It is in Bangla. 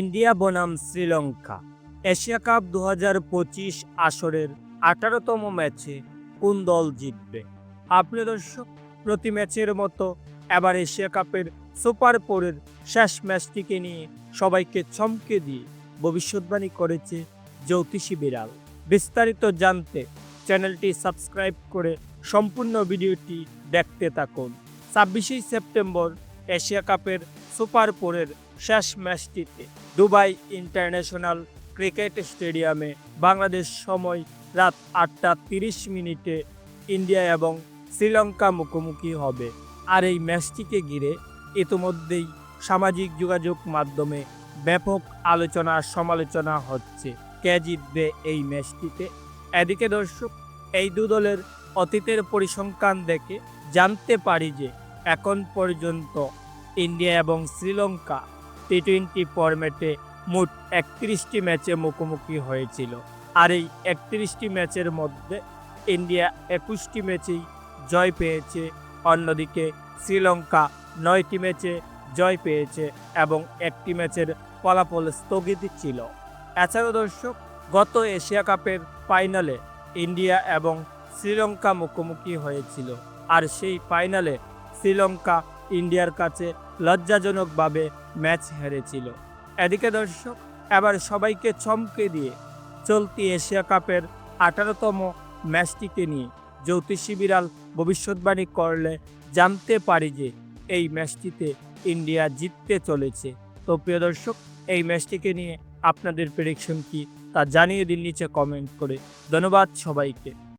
ইন্ডিয়া বনাম শ্রীলঙ্কা। এশিয়া কাপ দু হাজার পঁচিশ আসরের আঠারোতম ম্যাচে কোন দল জিতবে? আপনি দর্শক, প্রতি ম্যাচের মতো এবার এশিয়া কাপের সুপার ফোরের শেষ ম্যাচটিকে নিয়ে সবাইকে চমকে দিয়ে ভবিষ্যৎবাণী করেছে জ্যোতিষী বিড়াল। বিস্তারিত জানতে চ্যানেলটি সাবস্ক্রাইব করে সম্পূর্ণ ভিডিওটি দেখতে থাকুন। ছাব্বিশে সেপ্টেম্বর এশিয়া কাপের সুপার ফোরের শেষ ম্যাচটিতে দুবাই ইন্টারন্যাশনাল ক্রিকেট স্টেডিয়ামে বাংলাদেশ সময় রাত আটটা তিরিশ মিনিটে ইন্ডিয়া এবং শ্রীলঙ্কা মুখোমুখি হবে। আর এই ম্যাচটিকে ঘিরে ইতিমধ্যেই সামাজিক যোগাযোগ মাধ্যমে ব্যাপক আলোচনা সমালোচনা হচ্ছে। কে জিতবে এই ম্যাচটিতে? এদিকে দর্শক, এই দু দলের অতীতের পরিসংখ্যান দেখে জানতে পারি যে এখন পর্যন্ত ইন্ডিয়া এবং শ্রীলঙ্কা টি টোয়েন্টি ফরম্যাটে মোট একত্রিশটি ম্যাচে মুখোমুখি হয়েছিল। আর এই একত্রিশটি ম্যাচের মধ্যে ইন্ডিয়া একুশটি ম্যাচেই জয় পেয়েছে, অন্যদিকে শ্রীলঙ্কা নয়টি ম্যাচে জয় পেয়েছে এবং একটি ম্যাচের ফলাফল স্থগিত ছিল। এছাড়াও দর্শক, গত এশিয়া কাপের ফাইনালে ইন্ডিয়া এবং শ্রীলঙ্কা মুখোমুখি হয়েছিল। আর সেই ফাইনালে শ্রীলঙ্কা ইন্ডিয়ার কাছে লজ্জাজনকভাবে ম্যাচ হেরেছিল। এদিকে দর্শক, এবার সবাইকে চমকে দিয়ে চলতি এশিয়া কাপের আঠারোতম ম্যাচটিকে নিয়ে জ্যোতিষী বিড়াল ভবিষ্যৎবাণী করলে জানতে পারি যে এই ম্যাচটিতে ইন্ডিয়া জিততে চলেছে। তো প্রিয় দর্শক, এই ম্যাচটিকে নিয়ে আপনাদের প্রেডিকশন কি তা জানিয়ে দিন নিচে কমেন্ট করে। ধন্যবাদ সবাইকে।